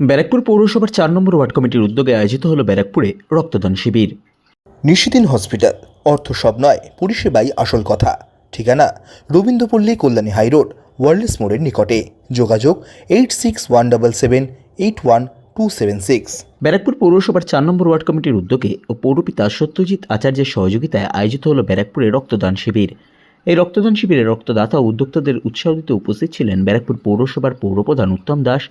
ব্যারাকপুর পৌরসভার চার নম্বর ওয়ার্ড কমিটির উদ্যোগে আয়োজিত হলো ব্যারাকপুরে রক্তদান শিবির। নিশিদিন হসপিটাল অর্থ সব নয় পরিষেবাই আসল কথা। ঠিকানা রবীন্দ্রপল্লী কল্যাণী হাইরোড ওয়ার্ল্ডস মোড়ের নিকটে। যোগাযোগ eight six one double seven eight one two seven six. Barrackpore পৌরসভার চার নম্বর ওয়ার্ড কমিটির উদ্যোগে ও পৌরপিতা সত্যজিৎ আচার্যের সহযোগিতায় আয়োজিত হলো ব্যারাকপুরে রক্তদান শিবির। এই রক্তদান শিবিরে রক্তদাতা ও উদ্যোক্তাদের উৎসাহ দিতে উপস্থিত ছিলেন ব্যারাকপুর পৌরসভার পৌরপ্রধান উত্তম দাস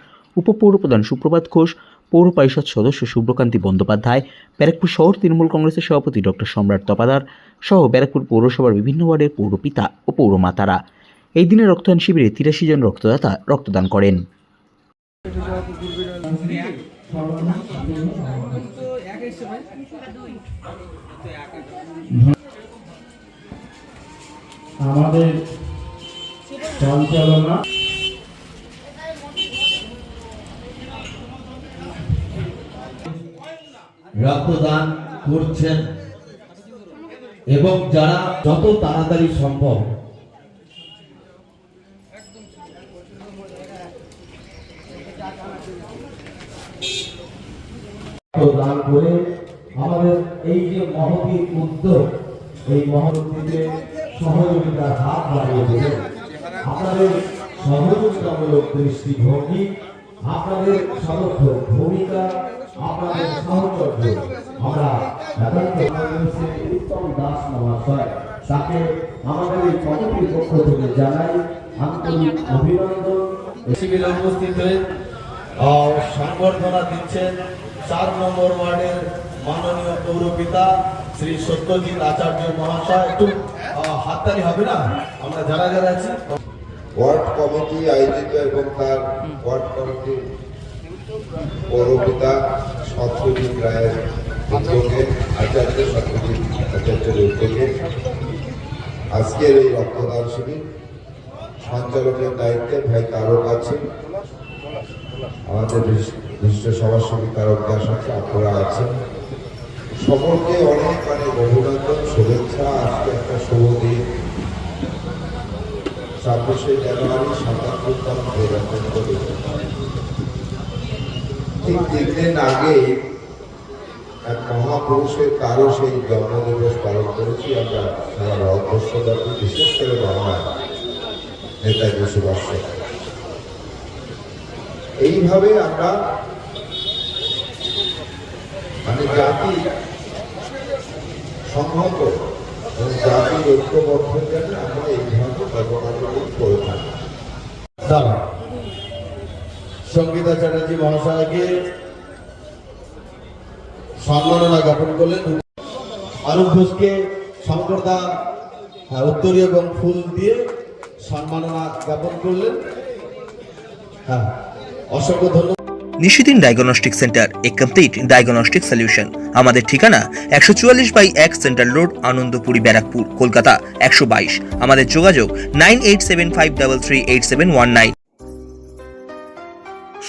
উপপৌরপ্রধান সুপ্রভাত ঘোষ, পৌর পরিষদ সদস্য শুভ্রকান্তি বন্দ্যোপাধ্যায়, ব্যারাকপুর শহর তৃণমূল কংগ্রেসের সভাপতি ডক্টর সম্রাট তপাদার সহ ব্যারাকপুর পৌরসভার বিভিন্ন ওয়ার্ডের পৌরপিতা ও পৌরমাতারা। এই দিনের রক্তদান শিবিরে তিরাশি জন রক্তদাতা রক্তদান করেন। আমাদের সঞ্চালনা রক্তদান করছেন। এবং যারা যত তাড়াতাড়ি সম্ভব রক্তদান করে আমাদের এই যে মহতি উদ্যোগ, এই মহতিতে সহযোগিতার হাত বাড়িয়ে দেবেন আপনাদের সহযোগিতামূলক দৃষ্টিভঙ্গি, আপনাদের সমর্থক ভূমিকা আপনাদের আমরা উত্তম দাস মহাশয় তাকে আমাদের এই কমিটির পক্ষ থেকে জানাই আন্তরিক অভিনন্দন শিবিরে উপস্থিত হয়ে সংবর্ধনা দিচ্ছেন চার নম্বর ওয়ার্ডের মাননীয় পৌরপিতা শ্রী সত্যজিৎ আচার্য মহাশয় একটু হাততালি হবে না আমরা যারা যারা আছি ওয়ার্ড কমিটি আয়োজিত এবং তার ওয়ার্ড কমিটির পৌরপিতা সত্যজিৎ রায়ের উদ্যোগে, আচার্য সত্যজিৎ আচার্যের উদ্যোগে আজকের এই রক্তদান শিবির সঞ্চালকের দায়িত্বে ভাই তারক আছে আমাদের বিশ- বিশিষ্ট সঙ্গে তারক দাস আছে, আপনারা আছেন। সকলকে অনেক অনেক অভিনন্দন, শুভেচ্ছা। আজকে একটা শুভ দিন। ছাব্বিশে জানুয়ারি সাতাত্তরতম প্রজাতন্ত্র দিবস ঠিক তিন দিন আগে এক মহাপুরুষের তারও সেই জন্মদিবস পালন করেছি, আমরা সারা ভারতবর্ষব্যাপী, বিশেষ করে বাংলায় নেতাজি সুভাষ এইভাবে আমরা মানে জাতি সংহত এবং জাতির ঐক্যবদ্ধের জন্য আমরা এইভাবে কর্মকাণ্ডগুলি করে থাকি। সঙ্গীতা চ্যাটার্জি মহাশয়কে সম্মাননা জ্ঞাপন করলেন। আরূপ ঘোষকে শঙ্করদা হ্যাঁ, উত্তরীয় এবং ফুল দিয়ে সম্মাননা জ্ঞাপন করলেন। হ্যাঁ অসংখ্য ধন্যবাদ। Nishidin diagnostic centre a complete diagnostic solution আমাদের ঠিকানা একশো চুয়াল্লিশ বাই এক সেন্ট্রাল রোড আনন্দপুরি ব্যারাকপুর কলকাতা একশো বাইশ। আমাদের যোগাযোগ nine eight seven five double three eight seven one nine.